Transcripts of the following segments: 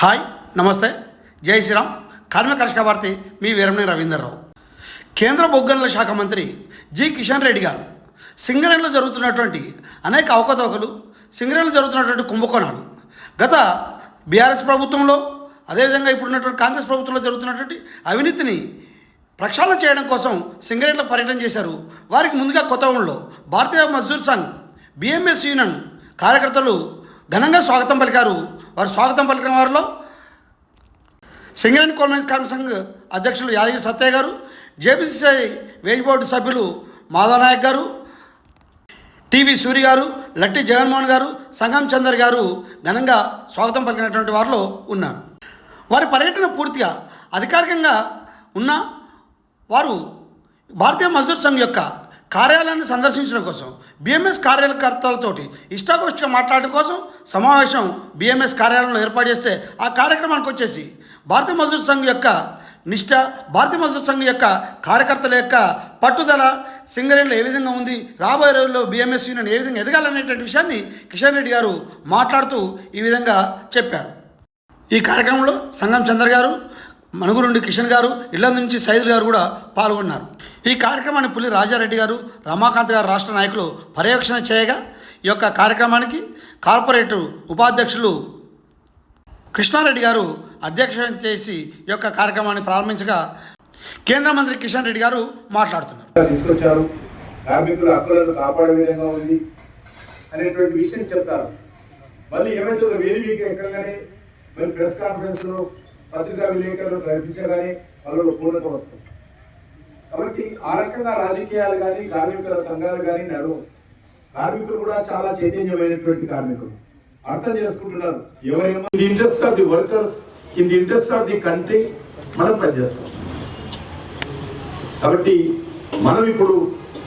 Hi నమస్తే. జై శ్రీరామ్. కార్మిక కర్షక భారతి మీ వీరమణి రవీందర్రావు. కేంద్ర బొగ్గనుల శాఖ మంత్రి జి. కిషన్ రెడ్డి గారు సింగరేణిలో జరుగుతున్నటువంటి అనేక అవకతవకలు సింగరేణిలో జరుగుతున్నటువంటి కుంభకోణాలు గత బీఆర్ఎస్ ప్రభుత్వంలో అదేవిధంగా ఇప్పుడున్నటువంటి కాంగ్రెస్ ప్రభుత్వంలో జరుగుతున్నటువంటి అవినీతిని ప్రక్షాళన చేయడం కోసం సింగరేణిలో పర్యటన చేశారు. వారికి ముందుగా కొత్తగూడెంలో భారతీయ మజ్దూర్ సంఘ్ బిఎంఎస్ యూనియన్ కార్యకర్తలు ఘనంగా స్వాగతం పలికారు. వారు స్వాగతం పలికిన వారిలో సింగరేణి కోల్మైన్స్ కార్మిక సంఘ్ అధ్యక్షులు యాదగిరి సత్తయ్య గారు జేపీసీసీ వేజ్ బోర్డు సభ్యులు మాధవ నాయక్ గారు టీవీ సూరి గారు లట్టి జగన్మోహన్ గారు సంగం చందర్ గారు ఘనంగా స్వాగతం పలికినటువంటి వారిలో ఉన్నారు. వారి పర్యటన పూర్తిగా అధికారికంగా ఉన్న వారు భారతీయ మజదూర్ సంఘ్ యొక్క కార్యాలయాన్ని సందర్శించడం కోసం బీఎంఎస్ కార్యకర్తలతోటి ఇష్టాగోష్ఠిగా మాట్లాడడం కోసం సమావేశం బిఎంఎస్ కార్యాలయంలో ఏర్పాటు చేస్తే ఆ కార్యక్రమానికి వచ్చేసి భారతీయ మజదూర్ సంఘ్ యొక్క నిష్ట భారతీయ మజదూర్ సంఘ్ యొక్క కార్యకర్తల యొక్క పట్టుదల సింగరేణిలో ఏ విధంగా ఉంది రాబోయే రోజుల్లో బీఎంఎస్ యూనియన్ ఏ విధంగా ఎదగాలనేటువంటి విషయాన్ని కిషన్ రెడ్డి గారు మాట్లాడుతూ ఈ విధంగా చెప్పారు. ఈ కార్యక్రమంలో సంగం చంద్ర గారు మనుగురుండి కిషన్ గారు ఇళ్ళ నుంచి సైదులు గారు కూడా పాల్గొన్నారు. ఈ కార్యక్రమాన్ని పులి రాజారెడ్డి గారు రమాకాంత్ గారు రాష్ట్ర నాయకులు పర్యవేక్షణ చేయగా ఈ యొక్క కార్యక్రమానికి కార్పొరేటర్ ఉపాధ్యక్షులు కృష్ణారెడ్డి గారు అధ్యక్షం చేసి ఈ యొక్క కార్యక్రమాన్ని ప్రారంభించగా కేంద్ర మంత్రి కిషన్ రెడ్డి గారు మాట్లాడుతున్నారు. తీసుకొచ్చారు. కార్మికుల హక్కులను కాపాడే విధంగా ఉంది అనేటువంటి విషయం చెప్తారు. మళ్ళీ ఏమైతే ఒక వేదిక ఎక్కగానే మరి ప్రెస్ కాన్ఫరెన్స్లో పత్రికా విలేకరులు కనిపించగానే వాళ్ళు పూర్ణత వస్తుంది. కాబట్టి ఆ రకంగా రాజకీయాలు కానీ కార్మికుల సంఘాలు కానీ నడవు కార్మికులు కూడా చాలా చైతన్యమైనటువంటి కార్మికులు. అర్థం చేసుకుంటున్నారు. ఎవరేమో the interest of the workers in the interest of the country మనం పనిచేస్తాం. కాబట్టి మనం ఇప్పుడు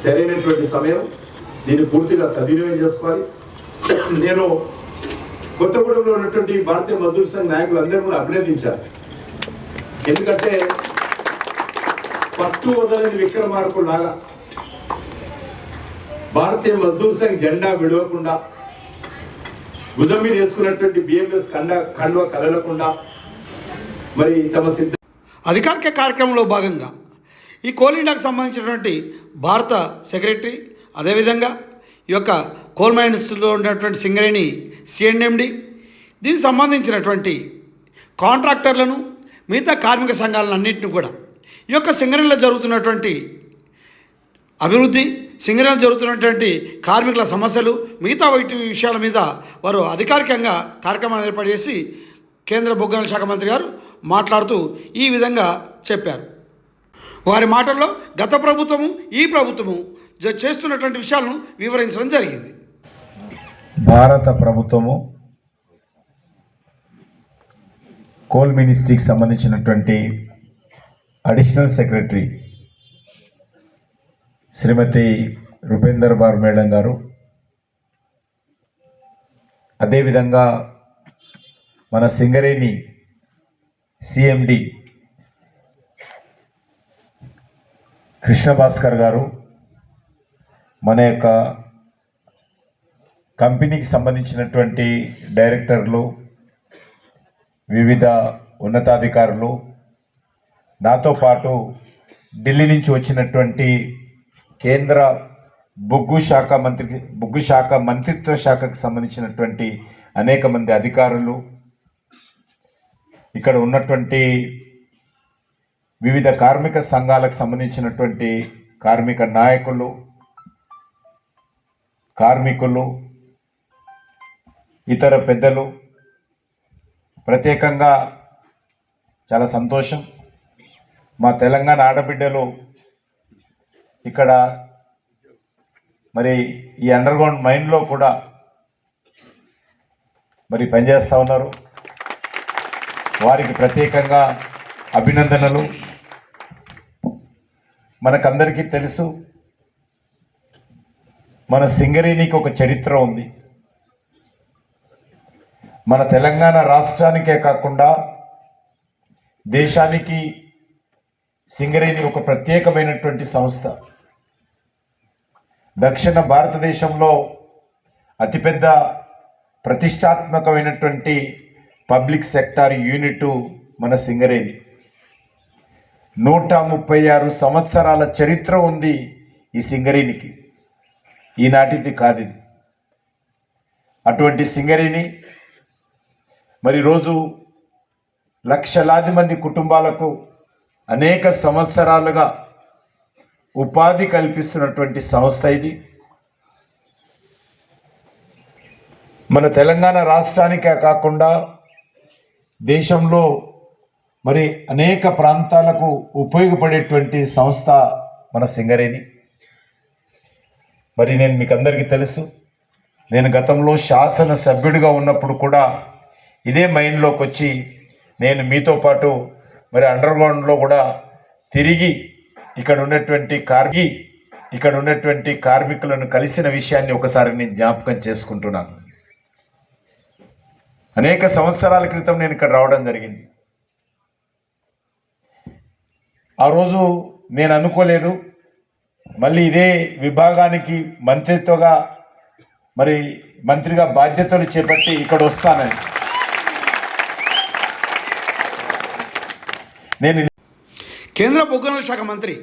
సరైనటువంటి సమయం దీన్ని పూర్తిగా సద్వినియోగం చేసుకోవాలి. నేను కొత్తగూడెంలో ఉన్నటువంటి భారతీయ మజదూర్ సంఘ్ నాయకులు అందరూ కూడా అభినందించారు ఎందుకంటే పట్టు వదలని విక్రమార్కులాగా భారతీయ మజ్దూర్ సంఘ్ జెండా విడవకుండా భుజం మీద వేసుకున్నటువంటి బిఎంఎస్ కండ కండువ కదలకుండా మరి తమ సిద్ధ అధికారిక కార్యక్రమంలో భాగంగా ఈ కోల్ ఇండియాకు సంబంధించినటువంటి భారత సెక్రటరీ అదేవిధంగా ఈ యొక్క కోల్ మైన్స్లో ఉన్నటువంటి సింగరేణి సిఎన్ఎండి దీనికి సంబంధించినటువంటి కాంట్రాక్టర్లను మిగతా కార్మిక సంఘాలను అన్నింటిని కూడా ఈ యొక్క సింగరేణిలో జరుగుతున్నటువంటి అభివృద్ధి సింగరేణిలో జరుగుతున్నటువంటి కార్మికుల సమస్యలు మిగతా వైటి విషయాల మీద వారు అధికారికంగా కార్యక్రమాన్ని ఏర్పాటు చేసి కేంద్ర బొగ్గన శాఖ మంత్రి గారు మాట్లాడుతూ ఈ విధంగా చెప్పారు. వారి మాటల్లో గత ప్రభుత్వము ఈ ప్రభుత్వము జ- చేస్తున్నటువంటి విషయాలను వివరించడం జరిగింది. భారత ప్రభుత్వము కోల్ మినిస్ట్రీకి సంబంధించినటువంటి additional secretary Shrimati Rupinder Brar madam గారు. అదేవిధంగా మన సింగరేణి సిఎండి కృష్ణ భాస్కర్ గారు మన యొక్క కంపెనీకి సంబంధించినటువంటి డైరెక్టర్లు వివిధ ఉన్నతాధికారులు నాతో పాటు ఢిల్లీ నుంచి వచ్చినటువంటి కేంద్ర బొగ్గు శాఖ మంత్రి బొగ్గు శాఖ మంత్రిత్వ శాఖకు సంబంధించినటువంటి అనేక మంది అధికారులు ఇక్కడ ఉన్నటువంటి వివిధ కార్మిక సంఘాలకు సంబంధించినటువంటి కార్మిక నాయకులు కార్మికులు ఇతర పెద్దలు ప్రత్యేకంగా చాలా సంతోషం. మా తెలంగాణ ఆడబిడ్డలు ఇక్కడ మరి ఈ అండర్ గ్రౌండ్ మైన్లో కూడా మరి పనిచేస్తూ ఉన్నారు. వారికి ప్రత్యేకంగా అభినందనలు. మనకందరికీ తెలుసు మన సింగరేణికి ఒక చరిత్ర ఉంది. మన తెలంగాణ రాష్ట్రానికే కాకుండా దేశానికి సింగరేణి ఒక ప్రత్యేకమైనటువంటి సంస్థ. దక్షిణ భారతదేశంలో అతిపెద్ద ప్రతిష్టాత్మకమైనటువంటి పబ్లిక్ సెక్టార్ యూనిట్ మన సింగరేణి. నూట ముప్పై ఆరు సంవత్సరాల చరిత్ర ఉంది ఈ సింగరేణికి. ఈనాటిది కాదు అటువంటి సింగరేణి మరి రోజు లక్షలాది మంది కుటుంబాలకు అనేక సంవత్సరాలుగా ఉపాధి కల్పిస్తున్నటువంటి సంస్థ ఇది. మన తెలంగాణ రాష్ట్రానికే కాకుండా దేశంలో మరి అనేక ప్రాంతాలకు ఉపయోగపడేటువంటి సంస్థ మన సింగరేణి. మరి నేను మీకు అందరికీ తెలుసు నేను గతంలో శాసన సభ్యుడిగా ఉన్నప్పుడు కూడా ఇదే మైండ్లోకి వచ్చి నేను మీతో పాటు మరి అండర్ గ్రౌండ్లో కూడా తిరిగి ఇక్కడ ఉన్నటువంటి కార్గి ఇక్కడ ఉన్నటువంటి కార్మికులను కలిసిన విషయాన్ని ఒకసారి నేను జ్ఞాపకం చేసుకుంటున్నాను. అనేక సంవత్సరాల క్రితం నేను ఇక్కడ రావడం జరిగింది. ఆ రోజు నేను అనుకోలేదు. మళ్ళీ ఇదే విభాగానికి మంత్రిత్వగా మరి మంత్రిగా బాధ్యతలు చేపట్టి ఇక్కడ వస్తానని. నేను కేంద్ర బొగ్గనుల శాఖ మంత్రి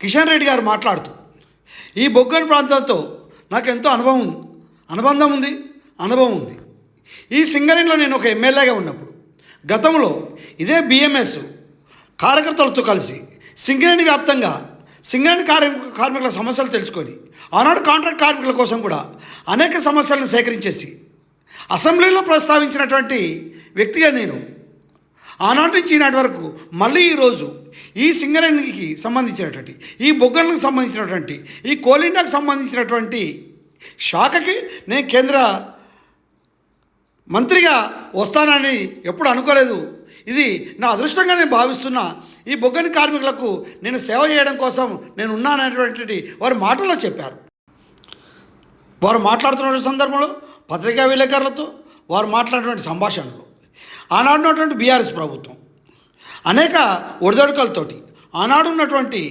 కిషన్ రెడ్డి గారు మాట్లాడుతూ ఈ బొగ్గన ప్రాంతాలతో నాకు ఎంతో అనుభవం ఉంది. అనుబంధం ఉంది అనుభవం ఉంది. ఈ సింగరేణిలో నేను ఒక ఎమ్మెల్యేగా ఉన్నప్పుడు గతంలో ఇదే బిఎంఎస్ కార్యకర్తలతో కలిసి సింగరేణి వ్యాప్తంగా సింగరేణి కార్మిక కార్మికుల సమస్యలు తెలుసుకొని ఆనాడు కాంట్రాక్ట్ కార్మికుల కోసం కూడా అనేక సమస్యలను సేకరించేసి అసెంబ్లీలో ప్రస్తావించినటువంటి వ్యక్తిగా నేను ఆనాటి నుంచి ఈనాటి వరకు మళ్ళీ ఈరోజు ఈ సింగరేణికి సంబంధించినటువంటి ఈ బొగ్గలకు సంబంధించినటువంటి ఈ కోలిండాకు సంబంధించినటువంటి శాఖకి నేను కేంద్ర మంత్రిగా వస్తానని ఎప్పుడు అనుకోలేదు. ఇది నా అదృష్టంగా నేను భావిస్తున్నా. ఈ బొగ్గని కార్మికులకు నేను సేవ చేయడం కోసం నేను ఉన్నాననేటువంటి వారి మాటల్లో చెప్పారు. వారు మాట్లాడుతున్న సందర్భంలో పత్రికా విలేకరులతో వారు మాట్లాడినటువంటి సంభాషణలు. ఆనాడు ఉన్నటువంటి బీఆర్ఎస్ ప్రభుత్వం అనేక ఒడిదొడుకలతోటి ఆనాడు ఉన్నటువంటి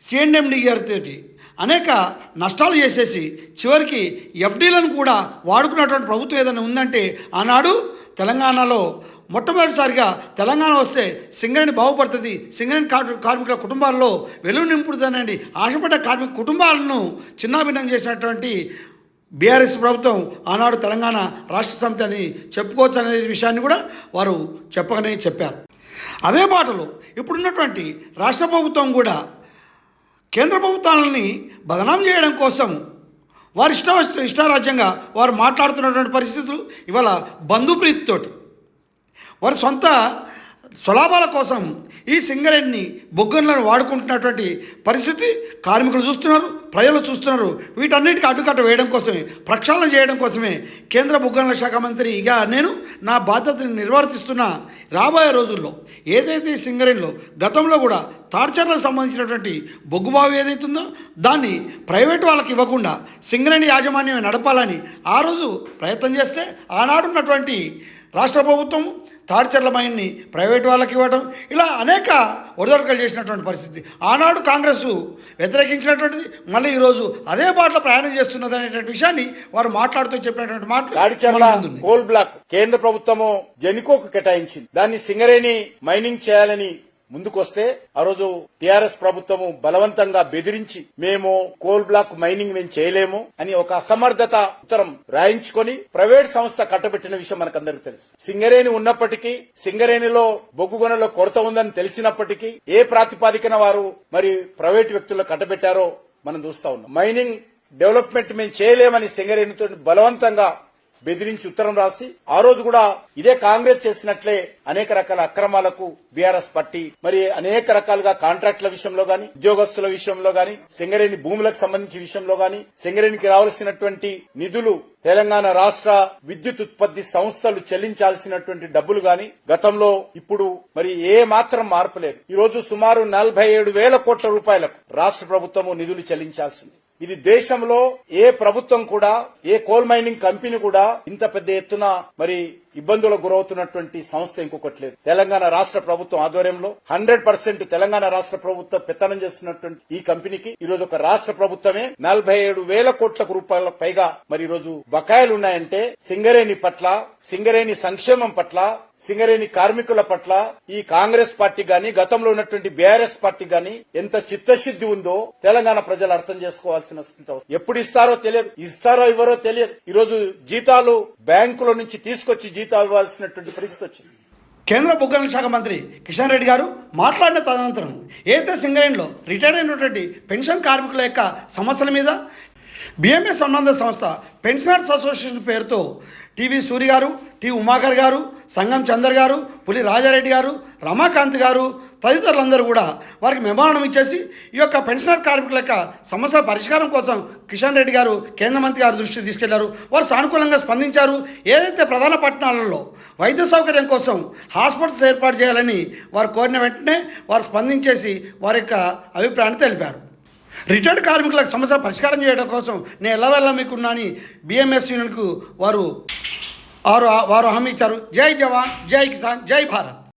సిఎండ్ఎండి గారితోటి అనేక నష్టాలు చేసేసి చివరికి ఎఫ్డీలను కూడా వాడుకున్నటువంటి ప్రభుత్వం ఏదైనా ఉందంటే ఆనాడు తెలంగాణలో మొట్టమొదటిసారిగా తెలంగాణ వస్తే సింగరేణి బాగుపడుతుంది. సింగరేణి కార్- కార్మికుల కుటుంబాల్లో వెలుగు నింపుతుందనండి ఆశపడ్డ కార్మిక కుటుంబాలను చిన్నాభిన్నం చేసినటువంటి బీఆర్ఎస్ ప్రభుత్వం ఆనాడు తెలంగాణ రాష్ట్ర సమితి అని చెప్పుకోవచ్చు అనే విషయాన్ని కూడా వారు చెప్పకనే చెప్పారు. అదే బాటలో ఇప్పుడున్నటువంటి రాష్ట్ర ప్రభుత్వం కూడా కేంద్ర ప్రభుత్వాలని బదనాం చేయడం కోసం వారి ఇష్ట ఇష్టారాజ్యంగా వారు మాట్లాడుతున్నటువంటి పరిస్థితులు ఇవాళ బంధుప్రీతితోటి. వారి సొంత స్వలాభాల కోసం ఈ సింగరేణిని బొగ్గన్లను వాడుకుంటున్నటువంటి పరిస్థితి కార్మికులు చూస్తున్నారు ప్రజలు చూస్తున్నారు. వీటన్నిటికీ అడ్డుకట్ట వేయడం కోసమే ప్రక్షాళన చేయడం కోసమే కేంద్ర బొగ్గన్ల శాఖ మంత్రిగా నేను నా బాధ్యతను నిర్వర్తిస్తున్న రాబోయే రోజుల్లో ఏదైతే సింగరేణిలో గతంలో కూడా తాడ్చర్లకు సంబంధించినటువంటి బొగ్గుబావి ఏదైతుందో దాన్ని ప్రైవేట్ వాళ్ళకి ఇవ్వకుండా సింగరేణి యాజమాన్యమే నడపాలని ఆ రోజు ప్రయత్నం చేస్తే ఆనాడున్నటువంటి రాష్ట్ర ప్రభుత్వం తాడ్చర్ల మైన్ని ప్రైవేట్ వాళ్ళకి ఇవ్వడం ఇలా అనేక ఒడిదొడకలు చేసినటువంటి పరిస్థితి ఆనాడు కాంగ్రెస్ వ్యతిరేకించినటువంటిది మళ్ళీ ఈరోజు అదే బాటలో ప్రయాణం చేస్తున్నది అనేటువంటి విషయాన్ని వారు మాట్లాడుతూ చెప్పినటువంటి మాటలు. కోల్ బ్లాక్ కేంద్ర ప్రభుత్వము జెనికోకు కేటాయించింది దాన్ని సింగరేణి మైనింగ్ చేయాలని ముందుకొస్తే ఆ రోజు టిఆర్ఎస్ ప్రభుత్వము బలవంతంగా బెదిరించి మేము కోల్ బ్లాక్ మైనింగ్ మేము చేయలేము అని ఒక అసమర్థత ఉత్తరం రాయించుకొని ప్రైవేట్ సంస్థ కట్టబెట్టిన విషయం మనకందరికి తెలుసు. సింగరేణి ఉన్నప్పటికీ సింగరేణిలో బొగ్గుగొనలో కొరత ఉందని తెలిసినప్పటికీ ఏ ప్రాతిపాదికన వారు మరి ప్రైవేట్ వ్యక్తుల్లో కట్టబెట్టారో మనం చూస్తా ఉన్నాం. మైనింగ్ డెవలప్మెంట్ మేము చేయలేమని సింగరేణితో బలవంతంగా బెదిరించి ఉత్తరం రాసి ఆ రోజు కూడా ఇదే కాంగ్రెస్ చేసినట్లే అనేక రకాల అక్రమాలకు బీఆర్ఎస్ పట్టి మరి అనేక రకాలుగా కాంట్రాక్టుల విషయంలో గాని ఉద్యోగస్తుల విషయంలో గాని సింగరేణి భూములకు సంబంధించిన విషయంలో గాని సింగరేణికి రావాల్సినటువంటి నిధులు తెలంగాణ రాష్ట్ర విద్యుత్ ఉత్పత్తి సంస్థలు చెల్లించాల్సినటువంటి డబ్బులు గాని గతంలో ఇప్పుడు మరి ఏ మాత్రం మార్పు లేదు. ఈ రోజు సుమారు నలభై ఏడు వేల కోట్ల రూపాయలకు రాష్ట్ర ప్రభుత్వము నిధులు చెల్లించాల్సింది. ఇది దేశంలో ఏ ప్రభుత్వం కూడా ఏ కోల్ మైనింగ్ కంపెనీ కూడా ఇంత పెద్ద ఎత్తున మరి ఇబ్బందులకు గురవుతున్నటువంటి సంస్థ ఇంకొకటి లేదు. తెలంగాణ రాష్ట్ర ప్రభుత్వం ఆధ్వర్యంలో హండ్రెడ్ పర్సెంట్ తెలంగాణ రాష్ట్ర ప్రభుత్వం పెత్తనం చేస్తున్నటువంటి ఈ కంపెనీకి ఈ రోజు ఒక రాష్ట్ర ప్రభుత్వమే నలభై ఏడు వేల కోట్ల రూపాయల పైగా మరి ఈరోజు బకాయిలు ఉన్నాయంటే సింగరేణి పట్ల సింగరేణి సంక్షేమం పట్ల సింగరేణి కార్మికుల పట్ల ఈ కాంగ్రెస్ పార్టీ గాని గతంలో ఉన్నటువంటి బీఆర్ఎస్ పార్టీ గాని ఎంత చిత్తశుద్ది ఉందో తెలంగాణ ప్రజలు అర్థం చేసుకోవాల్సిన ఎప్పుడు ఇస్తారో తెలియదు. ఇస్తారో ఇవ్వరో తెలియదు. ఈరోజు జీతాలు బ్యాంకుల నుంచి తీసుకొచ్చి జీతాలు ఇవ్వాల్సినటువంటి పరిస్థితి వచ్చింది. కేంద్ర బొగ్గల శాఖ మంత్రి కిషన్ రెడ్డి గారు మాట్లాడిన తదనంతరం ఏదైతే సింగరేణిలో రిటైర్ అయినటువంటి పెన్షన్ కార్మికుల యొక్క సమస్యల మీద బిఎంఎస్ సంబంధ సంస్థ పెన్షనర్స్ అసోసియేషన్ పేరుతో టీవీ సూరి గారు టి ఉమాకర్ గారు సంగం చందర్ గారు పులి రాజారెడ్డి గారు రమాకాంత్ గారు తదితరులందరూ కూడా వారికి మెమోరాండం ఇచ్చేసి ఈ యొక్క పెన్షనర్ కార్మికుల యొక్క సమస్యల పరిష్కారం కోసం కిషన్ రెడ్డి గారు కేంద్ర మంత్రి గారి దృష్టికి తీసుకెళ్ళారు. వారు సానుకూలంగా స్పందించారు. ఏదైతే ప్రధాన పట్టణాలలో వైద్య సౌకర్యం కోసం హాస్పిటల్స్ ఏర్పాటు చేయాలని వారు కోరిన వెంటనే వారు స్పందించేసి వారి యొక్క అభిప్రాయాన్ని తెలిపారు. రిటైర్డ్ కార్మికులకు సమస్య పరిష్కారం చేయడం కోసం నేను ఎల్లవెల్ల మీకున్నాని బిఎంఎస్ యూనియన్కు వారు వారు వారు హామీ ఇచ్చారు. జై జవాన్ జై కిసాన్ జై భారత్.